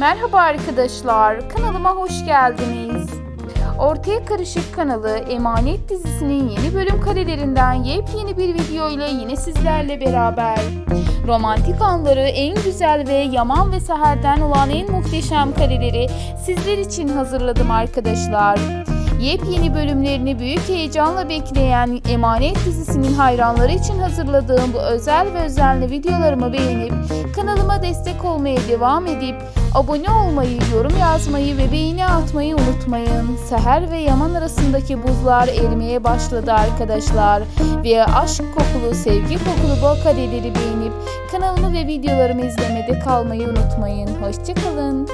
Merhaba arkadaşlar, kanalıma hoş geldiniz. Ortaya Karışık kanalı Emanet dizisinin yeni bölüm karelerinden yepyeni bir video ile yine sizlerle beraber. Romantik anları en güzel ve Yaman ve Seher'den olan en muhteşem kareleri sizler için hazırladım arkadaşlar. Yepyeni bölümlerini büyük heyecanla bekleyen Emanet dizisinin hayranları için hazırladığım bu özel ve özenli videolarımı beğenip kanalıma destek olmaya devam edip abone olmayı, yorum yazmayı ve beğeni atmayı unutmayın. Seher ve Yaman arasındaki buzlar erimeye başladı arkadaşlar. Ve aşk kokulu, sevgi kokulu bu kareleri beğenip kanalımı ve videolarımı izlemede kalmayı unutmayın. Hoşçakalın.